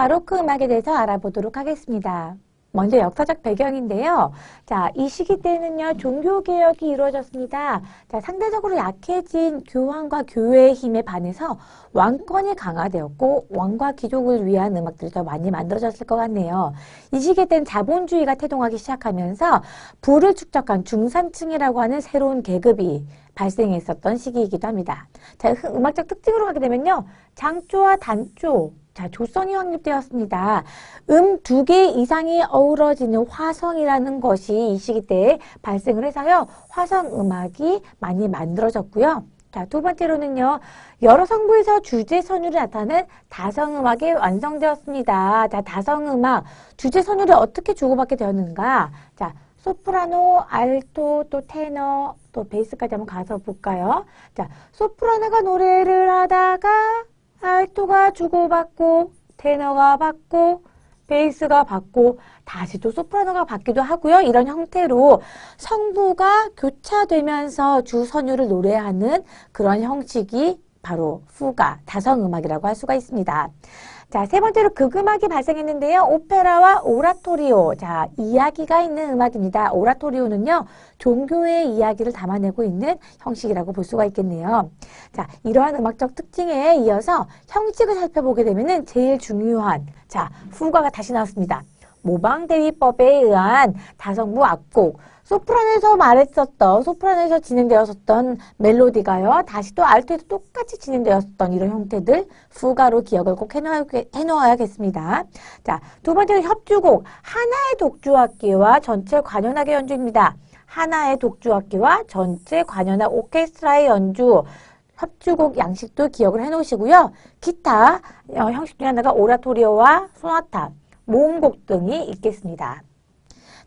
바로크 음악에 대해서 알아보도록 하겠습니다. 먼저 역사적 배경인데요. 자, 이 시기 때는요, 종교개혁이 이루어졌습니다. 자, 상대적으로 약해진 교황과 교회의 힘에 반해서 왕권이 강화되었고, 왕과 귀족을 위한 음악들이 더 많이 만들어졌을 것 같네요. 이 시기에 때는 자본주의가 태동하기 시작하면서 부를 축적한 중산층이라고 하는 새로운 계급이 발생했었던 시기이기도 합니다. 자, 흐- 음악적 특징으로 가게 되면요. 장조와 단조, 자, 조성이 확립되었습니다. 음 두 개 이상이 어우러지는 화성이라는 것이 이 시기 때에 발생을 해서요. 화성 음악이 많이 만들어졌고요. 자, 두 번째로는요. 여러 성부에서 주제 선율이 나타나는 다성 음악이 완성되었습니다. 자, 다성 음악 주제 선율이 어떻게 주고받게 되었는가? 자, 소프라노, 알토, 또 테너, 또 베이스까지 한번 가서 볼까요? 자, 소프라노가 노래를 하다가 알토가 주고받고 테너가 받고 베이스가 받고 다시 또 소프라노가 받기도 하고요. 이런 형태로 성부가 교차되면서 주 선율을 노래하는 그런 형식이 바로 후가 다성음악이라고 할 수가 있습니다. 자, 세 번째로 극음악이 발생했는데요. 오페라와 오라토리오. 자, 이야기가 있는 음악입니다. 오라토리오는요, 종교의 이야기를 담아내고 있는 형식이라고 볼 수가 있겠네요. 자, 이러한 음악적 특징에 이어서 형식을 살펴보게 되면은 제일 중요한, 자, 후가가 다시 나왔습니다. 모방대위법에 의한 다성부 악곡, 소프라노에서 말했었던, 소프라노에서 진행되었었던 멜로디가요, 다시 또 알토에서 똑같이 진행되었었던 이런 형태들, 후가로 기억을 꼭 해놓아, 해놓아야 겠습니다. 자, 두 번째는 협주곡, 하나의 독주악기와 전체 관현악의 연주입니다. 하나의 독주악기와 전체 관현악 오케스트라의 연주, 협주곡 양식도 기억을 해놓으시고요. 기타 어, 형식 중에 하나가 오라토리오와 소나타, 모음곡 등이 있겠습니다.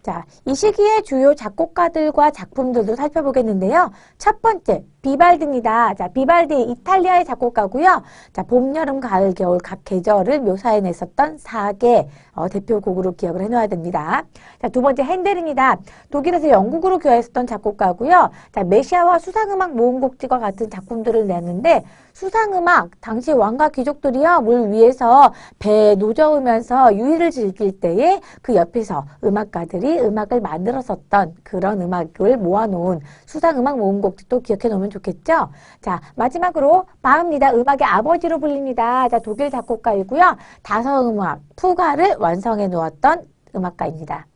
자, 이 시기의 주요 작곡가들과 작품들도 살펴보겠는데요. 첫 번째, 비발디입니다. 자, 비발디 이탈리아의 작곡가고요. 자, 봄, 여름, 가을, 겨울 각 계절을 묘사해 냈었던 사계 어, 대표곡으로 기억을 해 놓아야 됩니다. 자, 두 번째 핸델입니다. 독일에서 영국으로 교화했었던 작곡가고요. 자, 메시아와 수상음악 모음곡지과 같은 작품들을 냈는데 수상음악 당시 왕과 귀족들이요 물 위에서 배에 노저으면서 유희를 즐길 때에 그 옆에서 음악가들이 음악을 만들었었던 그런 음악을 모아 놓은 수상음악 모음곡도 기억해 놓으면 좋겠죠. 자 마지막으로 바흐입니다. 음악의 아버지로 불립니다. 자 독일 작곡가이고요 다서음악 푸가를 완성해 놓았던 음악가입니다.